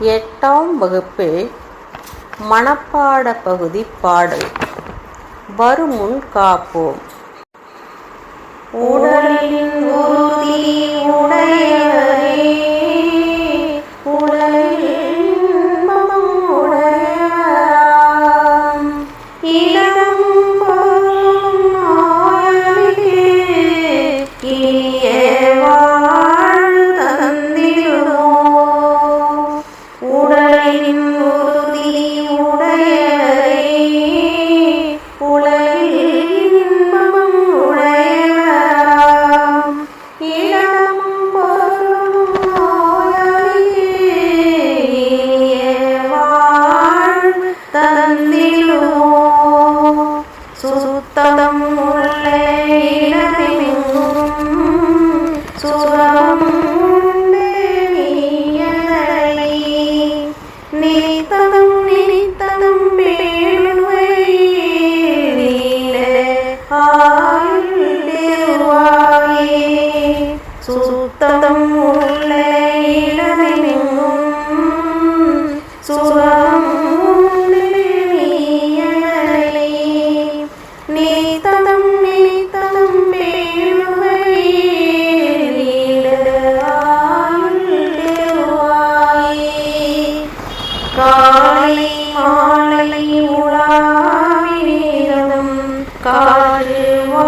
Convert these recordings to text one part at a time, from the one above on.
எட்டாம் வகுப்பு மணப்பாட பகுதி பாடல். வருமுன் காப்போம். ஓ சுத்தம் உள்ளே சுரம் நீ தந்த சுத்தம் உள்ள இளமையும் சுகம் நீத்ததம் நீத்ததம் காலை மாலை உலாவினேதம் கால்வா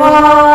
Oh.